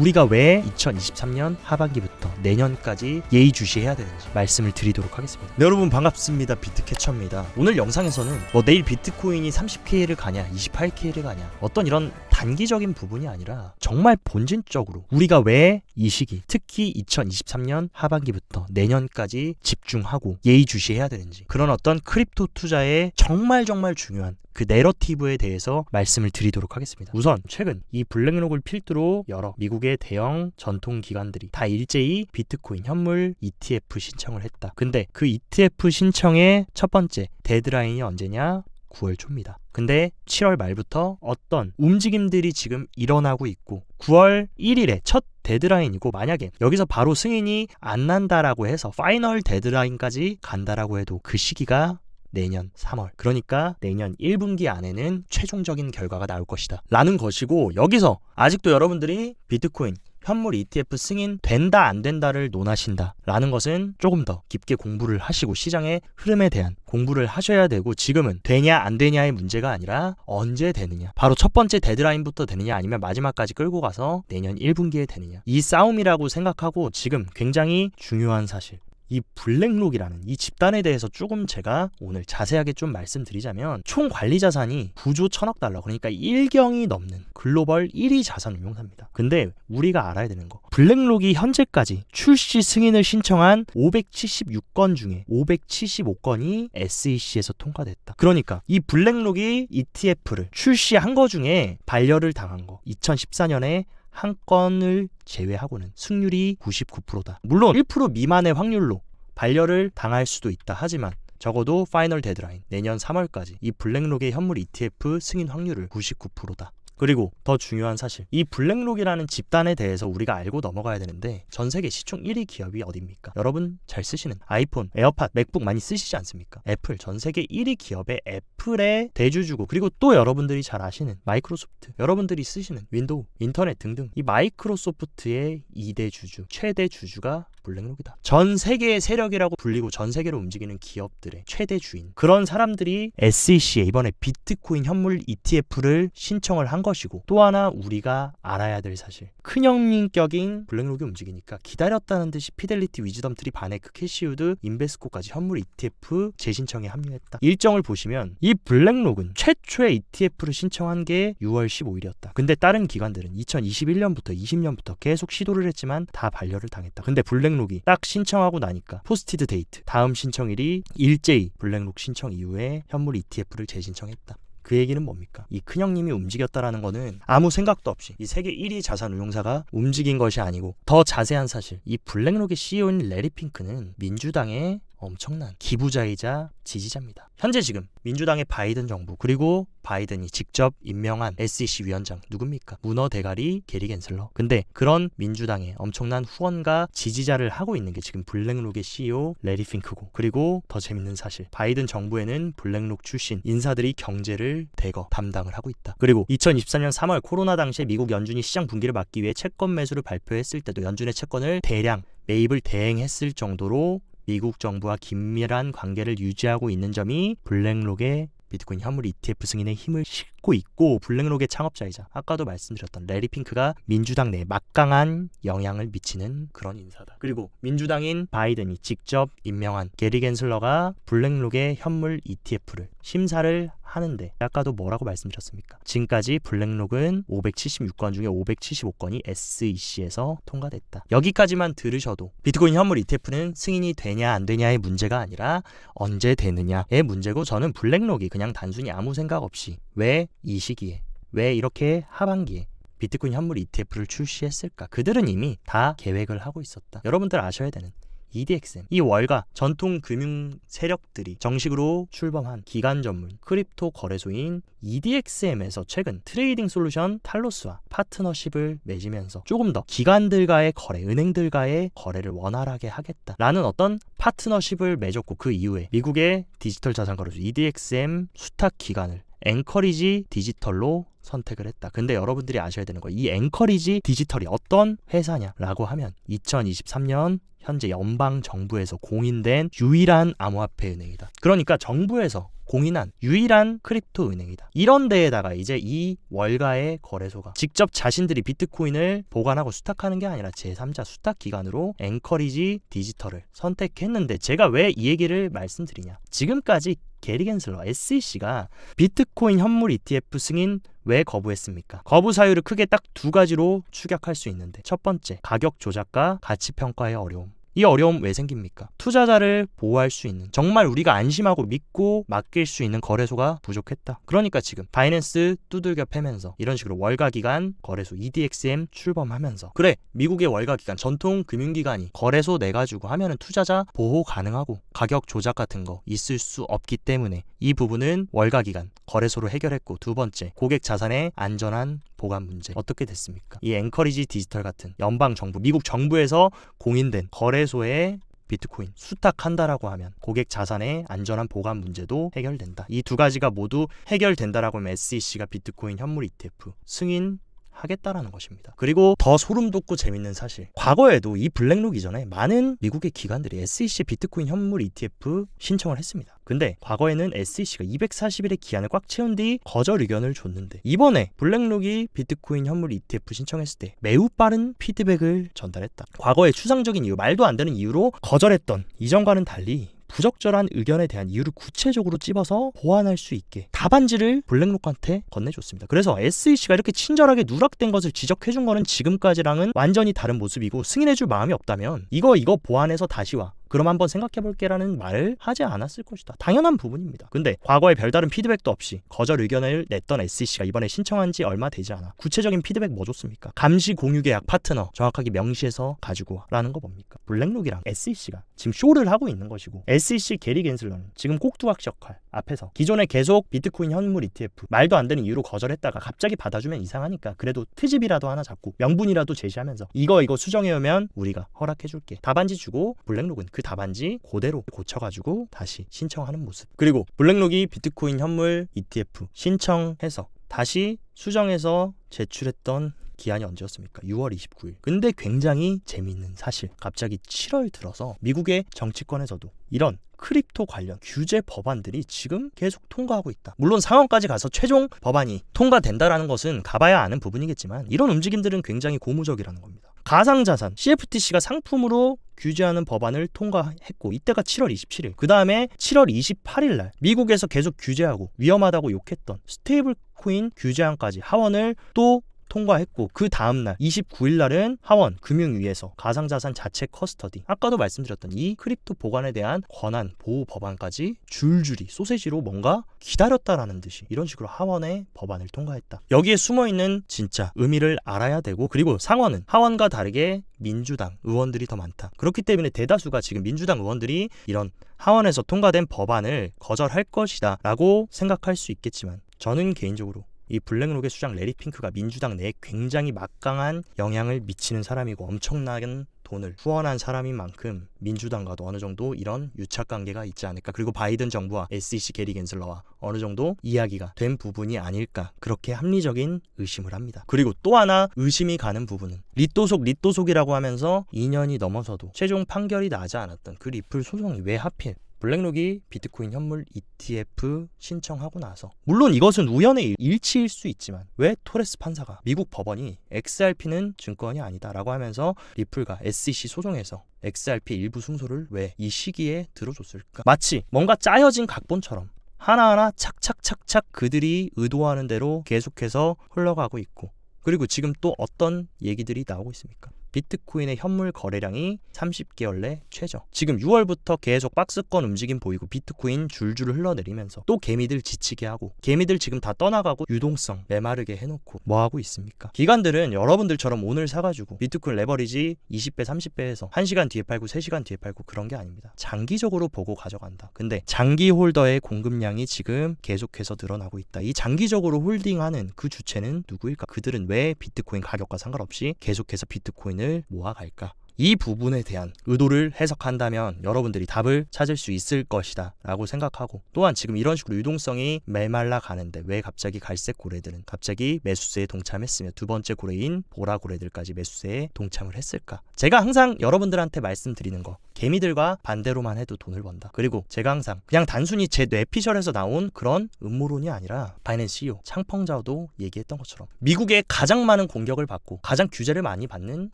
우리가 왜 2023년 하반기부터 내년까지 예의주시해야 되는지 말씀을 드리도록 하겠습니다. 네, 여러분 반갑습니다. 비트캐쳐입니다. 오늘 영상에서는 뭐 내일 비트코인이 30K를 가냐, 28K를 가냐 어떤 이런 단기적인 부분이 아니라 정말 본질적으로 우리가 왜 이 시기 특히 2023년 하반기부터 내년까지 집중하고 예의주시해야 되는지 그런 어떤 크립토 투자의 정말 정말 중요한 그 내러티브에 대해서 말씀을 드리도록 하겠습니다. 우선 최근 이 블랙록을 필두로 여러 미국의 대형 전통 기관들이 다 일제히 비트코인 현물 ETF 신청을 했다. 근데 그 ETF 신청의 첫 번째 데드라인이 언제냐? 9월 초입니다. 근데 7월 말부터 어떤 움직임들이 지금 일어나고 있고 9월 1일에 첫 데드라인이고 만약에 여기서 바로 승인이 안 난다라고 해서 파이널 데드라인까지 간다라고 해도 그 시기가 내년 3월. 그러니까 내년 1분기 안에는 최종적인 결과가 나올 것이다. 라는 것이고 여기서 아직도 여러분들이 비트코인 현물 ETF 승인 된다 안 된다를 논하신다 라는 것은 조금 더 깊게 공부를 하시고 시장의 흐름에 대한 공부를 하셔야 되고 지금은 되냐 안 되냐의 문제가 아니라 언제 되느냐. 바로 첫 번째 데드라인부터 되느냐 아니면 마지막까지 끌고 가서 내년 1분기에 되느냐. 이 싸움이라고 생각하고 지금 굉장히 중요한 사실. 이 블랙록이라는 이 집단에 대해서 조금 제가 오늘 자세하게 좀 말씀드리자면 총 관리 자산이 9조 1000억 달러 그러니까 1경이 넘는 글로벌 1위 자산 운용사입니다. 근데 우리가 알아야 되는 거 블랙록이 현재까지 출시 승인을 신청한 576건 중에 575건이 SEC에서 통과됐다. 그러니까 이 블랙록이 ETF를 출시한 거 중에 반려를 당한 거 2014년에 한 건을 제외하고는 승률이 99%다. 물론 1% 미만의 확률로 반려를 당할 수도 있다. 하지만 적어도 파이널 데드라인 내년 3월까지 이 블랙록의 현물 ETF 승인 확률을 99%다. 그리고 더 중요한 사실 이 블랙록이라는 집단에 대해서 우리가 알고 넘어가야 되는데 전 세계 시총 1위 기업이 어딥니까? 여러분 잘 쓰시는 아이폰, 에어팟, 맥북 많이 쓰시지 않습니까? 애플 전 세계 1위 기업의 애플의 대주주고 그리고 또 여러분들이 잘 아시는 마이크로소프트 여러분들이 쓰시는 윈도우, 인터넷 등등 이 마이크로소프트의 2대 주주, 최대 주주가 블랙록이다. 전 세계의 세력이라고 불리고 전 세계로 움직이는 기업들의 최대 주인. 그런 사람들이 SEC에 이번에 비트코인 현물 ETF를 신청을 한 것이고 또 하나 우리가 알아야 될 사실. 큰형민격인 블랙록이 움직이니까 기다렸다는 듯이 피델리티 위즈덤 트리 바네크 캐시우드 인베스코까지 현물 ETF 재신청에 합류했다. 일정을 보시면 이 블랙록은 최초의 ETF를 신청한 게 6월 15일이었다. 근데 다른 기관들은 2021년부터 20년부터 계속 시도를 했지만 다 반려를 당했다. 근데 블랙록이 딱 신청하고 나니까 포스티드 데이트 다음 신청일이 일제히 블랙록 신청 이후에 현물 ETF를 재신청했다. 그 얘기는 뭡니까? 이 큰형님이 움직였다라는 거는 아무 생각도 없이 이 세계 1위 자산 운용사가 움직인 것이 아니고 더 자세한 사실 이 블랙록의 CEO인 레리 핑크는 민주당의 엄청난 기부자이자 지지자입니다. 현재 지금 민주당의 바이든 정부 그리고 바이든이 직접 임명한 SEC 위원장 누굽니까? 문어 대가리 게리 겐슬러. 근데 그런 민주당의 엄청난 후원과 지지자를 하고 있는 게 지금 블랙록의 CEO 레리 핑크고 그리고 더 재밌는 사실 바이든 정부에는 블랙록 출신 인사들이 경제를 대거 담당을 하고 있다. 그리고 2024년 3월 코로나 당시에 미국 연준이 시장 분기를 막기 위해 채권 매수를 발표했을 때도 연준의 채권을 대량 매입을 대행했을 정도로 미국 정부와 긴밀한 관계를 유지하고 있는 점이 블랙록의 비트코인 현물 ETF 승인에 힘을 싣고 있고 블랙록의 창업자이자 아까도 말씀드렸던 레리 핑크가 민주당 내 막강한 영향을 미치는 그런 인사다. 그리고 민주당인 바이든이 직접 임명한 게리 겐슬러가 블랙록의 현물 ETF를 심사를 하는데 아까도 뭐라고 말씀드렸습니까? 지금까지 블랙록은 576건 중에 575건이 SEC에서 통과됐다. 여기까지만 들으셔도 비트코인 현물 ETF는 승인이 되냐 안 되냐의 문제가 아니라 언제 되느냐의 문제고 저는 블랙록이 그냥 단순히 아무 생각 없이 왜 이 시기에 왜 이렇게 하반기에 비트코인 현물 ETF를 출시했을까? 그들은 이미 다 계획을 하고 있었다. 여러분들 아셔야 되는 EDXM 이 월가 전통 금융 세력들이 정식으로 출범한 기간 전문 크립토 거래소인 EDXM에서 최근 트레이딩 솔루션 탈로스와 파트너십을 맺으면서 조금 더 기관들과의 거래, 은행들과의 거래를 원활하게 하겠다라는 어떤 파트너십을 맺었고 그 이후에 미국의 디지털 자산 거래소 EDXM 수탁 기관을 앵커리지 디지털로 선택을 했다. 근데 여러분들이 아셔야 되는 거, 이 앵커리지 디지털이 어떤 회사냐라고 하면 2023년 현재 연방 정부에서 공인된 유일한 암호화폐 은행이다. 그러니까 정부에서 공인한 유일한 크립토 은행이다. 이런 데에다가 이제 이 월가의 거래소가 직접 자신들이 비트코인을 보관하고 수탁하는 게 아니라 제3자 수탁 기관으로 앵커리지 디지털을 선택했는데 제가 왜 이 얘기를 말씀드리냐. 지금까지 게리 겐슬러 SEC가 비트코인 현물 ETF 승인 왜 거부했습니까? 거부 사유를 크게 딱 두 가지로 추격할 수 있는데 첫 번째, 가격 조작과 가치 평가의 어려움. 이 어려움 왜 생깁니까? 투자자를 보호할 수 있는 정말 우리가 안심하고 믿고 맡길 수 있는 거래소가 부족했다. 그러니까 지금 바이낸스 두들겨 패면서 이런 식으로 월가 기간 거래소 EDXM 출범하면서 그래 미국의 월가 기간 전통 금융기관이 거래소 내 가지고 하면은 투자자 보호 가능하고 가격 조작 같은 거 있을 수 없기 때문에 이 부분은 월가 기간 거래소로 해결했고 두 번째 고객 자산의 안전한 보관 문제 어떻게 됐습니까? 이 앵커리지 디지털 같은 연방 정부 미국 정부에서 공인된 거래소에 비트코인 수탁한다라고 하면 고객 자산의 안전한 보관 문제도 해결된다. 이 두 가지가 모두 해결된다라고 하면 SEC가 비트코인 현물 ETF 승인 하겠다라는 것입니다. 그리고 더 소름 돋고 재밌는 사실. 과거에도 이 블랙록 이전에 많은 미국의 기관들이 SEC 비트코인 현물 ETF 신청을 했습니다. 근데 과거에는 SEC가 240일의 기한을 꽉 채운 뒤 거절 의견을 줬는데 이번에 블랙록이 비트코인 현물 ETF 신청했을 때 매우 빠른 피드백을 전달했다. 과거의 추상적인 이유, 말도 안 되는 이유로 거절했던 이전과는 달리 부적절한 의견에 대한 이유를 구체적으로 찝어서 보완할 수 있게 답안지를 블랙록한테 건네줬습니다. 그래서 SEC가 이렇게 친절하게 누락된 것을 지적해준 거는 지금까지랑은 완전히 다른 모습이고 승인해줄 마음이 없다면 이거 이거 보완해서 다시 와. 그럼 한번 생각해 볼게라는 말을 하지 않았을 것이다. 당연한 부분입니다. 근데 과거에 별다른 피드백도 없이 거절 의견을 냈던 SEC가 이번에 신청한 지 얼마 되지 않아. 구체적인 피드백 뭐 줬습니까? 감시 공유 계약 파트너 정확하게 명시해서 가지고 와라는 거 뭡니까? 블랙록이랑 SEC가 지금 쇼를 하고 있는 것이고 SEC 게리 겐슬러는 지금 꼭두각시 역할 앞에서 기존에 계속 비트코인 현물 ETF 말도 안 되는 이유로 거절했다가 갑자기 받아주면 이상하니까 그래도 트집이라도 하나 잡고 명분이라도 제시하면서 이거 이거 수정해오면 우리가 허락해줄게 답안지 주고 블랙록은 그 답안지 그대로 고쳐가지고 다시 신청하는 모습 그리고 블랙록이 비트코인 현물 ETF 신청해서 다시 수정해서 제출했던 기한이 언제였습니까? 6월 29일. 근데 굉장히 재미있는 사실. 갑자기 7월 들어서 미국의 정치권에서도 이런 크립토 관련 규제 법안들이 지금 계속 통과하고 있다. 물론 상원까지 가서 최종 법안이 통과된다라는 것은 가봐야 아는 부분이겠지만 이런 움직임들은 굉장히 고무적이라는 겁니다. 가상자산 CFTC가 상품으로 규제하는 법안을 통과했고 이때가 7월 27일. 그 다음에 7월 28일 날 미국에서 계속 규제하고 위험하다고 욕했던 스테이블 코인 규제안까지 하원을 또 통과했고 그 다음날 29일 날은 하원 금융위에서 가상자산 자체 커스터디 아까도 말씀드렸던 이 크립토 보관에 대한 권한 보호 법안까지 줄줄이 소세지로 뭔가 기다렸다라는 듯이 이런 식으로 하원의 법안을 통과했다. 여기에 숨어 있는 진짜 의미를 알아야 되고 그리고 상원은 하원과 다르게 민주당 의원들이 더 많다. 그렇기 때문에 대다수가 지금 민주당 의원들이 이런 하원에서 통과된 법안을 거절할 것이다 라고 생각할 수 있겠지만 저는 개인적으로 이 블랙록의 수장 레리 핑크가 민주당 내에 굉장히 막강한 영향을 미치는 사람이고 엄청난 돈을 후원한 사람인 만큼 민주당과도 어느 정도 이런 유착 관계가 있지 않을까 그리고 바이든 정부와 SEC 게리 겐슬러와 어느 정도 이야기가 된 부분이 아닐까 그렇게 합리적인 의심을 합니다. 그리고 또 하나 의심이 가는 부분은 리또속 리또속이라고 하면서 2년이 넘어서도 최종 판결이 나지 않았던 그 리플 소송이 왜 하필 블랙록이 비트코인 현물 ETF 신청하고 나서 물론 이것은 우연의 일치일 수 있지만 왜 토레스 판사가 미국 법원이 XRP는 증권이 아니다라고 하면서 리플과 SEC 소송에서 XRP 일부 승소를 왜 이 시기에 들어줬을까? 마치 뭔가 짜여진 각본처럼 하나하나 착착착착 그들이 의도하는 대로 계속해서 흘러가고 있고 그리고 지금 또 어떤 얘기들이 나오고 있습니까? 비트코인의 현물 거래량이 30개월 내 최저. 지금 6월부터 계속 박스권 움직임 보이고 비트코인 줄줄 흘러내리면서 또 개미들 지치게 하고 개미들 지금 다 떠나가고 유동성 메마르게 해놓고 뭐 하고 있습니까? 기관들은 여러분들처럼 오늘 사가지고 비트코인 레버리지 20배 30배에서 1시간 뒤에 팔고 3시간 뒤에 팔고 그런 게 아닙니다. 장기적으로 보고 가져간다. 근데 장기 홀더의 공급량이 지금 계속해서 늘어나고 있다. 이 장기적으로 홀딩하는 그 주체는 누구일까? 그들은 왜 비트코인 가격과 상관없이 계속해서 비트코인 을 모아갈까? 이 부분에 대한 의도를 해석한다면 여러분들이 답을 찾을 수 있을 것이다 라고 생각하고 또한 지금 이런 식으로 유동성이 메말라 가는데 왜 갑자기 갈색 고래들은 갑자기 매수세에 동참했으며 두 번째 고래인 보라 고래들까지 매수세에 동참을 했을까 제가 항상 여러분들한테 말씀드리는 거 개미들과 반대로만 해도 돈을 번다 그리고 제가 항상 그냥 단순히 제 뇌피셜에서 나온 그런 음모론이 아니라 바이낸스 CEO 창펑자오도 얘기했던 것처럼 미국에 가장 많은 공격을 받고 가장 규제를 많이 받는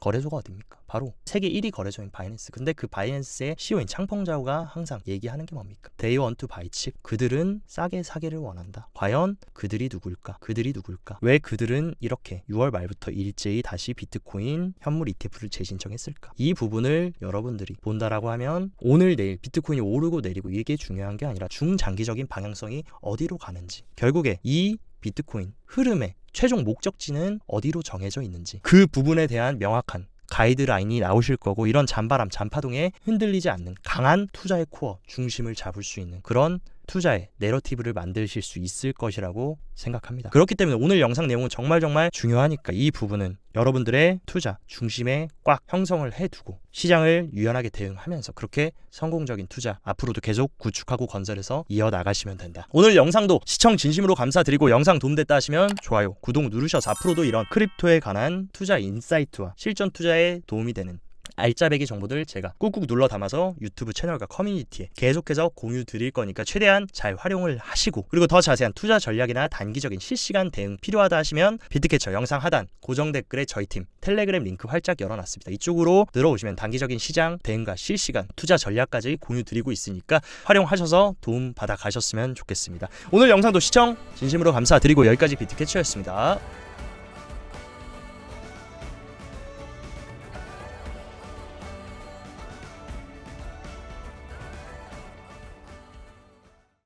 거래소가 어딥니까? 바로 세계 1위 거래소인 바이낸스. 근데 그 바이낸스의 CEO인 창펑자오가 항상 얘기하는 게 뭡니까? They want to buy cheap. 그들은 싸게 사기를 원한다. 과연 그들이 누굴까? 그들이 누굴까? 왜 그들은 이렇게 6월 말부터 일제히 다시 비트코인 현물 ETF를 재신청했을까? 이 부분을 여러분들이 본다라 고 하면 오늘 내일 비트코인이 오르고 내리고 이게 중요한 게 아니라 중장기적인 방향성이 어디로 가는지 결국에 이 비트코인 흐름의 최종 목적지는 어디로 정해져 있는지 그 부분에 대한 명확한 가이드라인이 나오실 거고 이런 잔바람 잔파동에 흔들리지 않는 강한 투자의 코어 중심을 잡을 수 있는 그런 투자의 내러티브를 만드실 수 있을 것이라고 생각합니다. 그렇기 때문에 오늘 영상 내용은 정말 정말 중요하니까 이 부분은 여러분들의 투자 중심에 꽉 형성을 해두고 시장을 유연하게 대응하면서 그렇게 성공적인 투자 앞으로도 계속 구축하고 건설해서 이어나가시면 된다. 오늘 영상도 시청 진심으로 감사드리고 영상 도움됐다 하시면 좋아요, 구독 누르셔서 앞으로도 이런 크립토에 관한 투자 인사이트와 실전 투자에 도움이 되는 알짜배기 정보들 제가 꾹꾹 눌러 담아서 유튜브 채널과 커뮤니티에 계속해서 공유 드릴 거니까 최대한 잘 활용을 하시고 그리고 더 자세한 투자 전략이나 단기적인 실시간 대응 필요하다 하시면 비트캐쳐 영상 하단 고정 댓글에 저희 팀 텔레그램 링크 활짝 열어놨습니다. 이쪽으로 들어오시면 단기적인 시장 대응과 실시간 투자 전략까지 공유 드리고 있으니까 활용하셔서 도움 받아 가셨으면 좋겠습니다. 오늘 영상도 시청 진심으로 감사드리고 여기까지 비트캐쳐였습니다.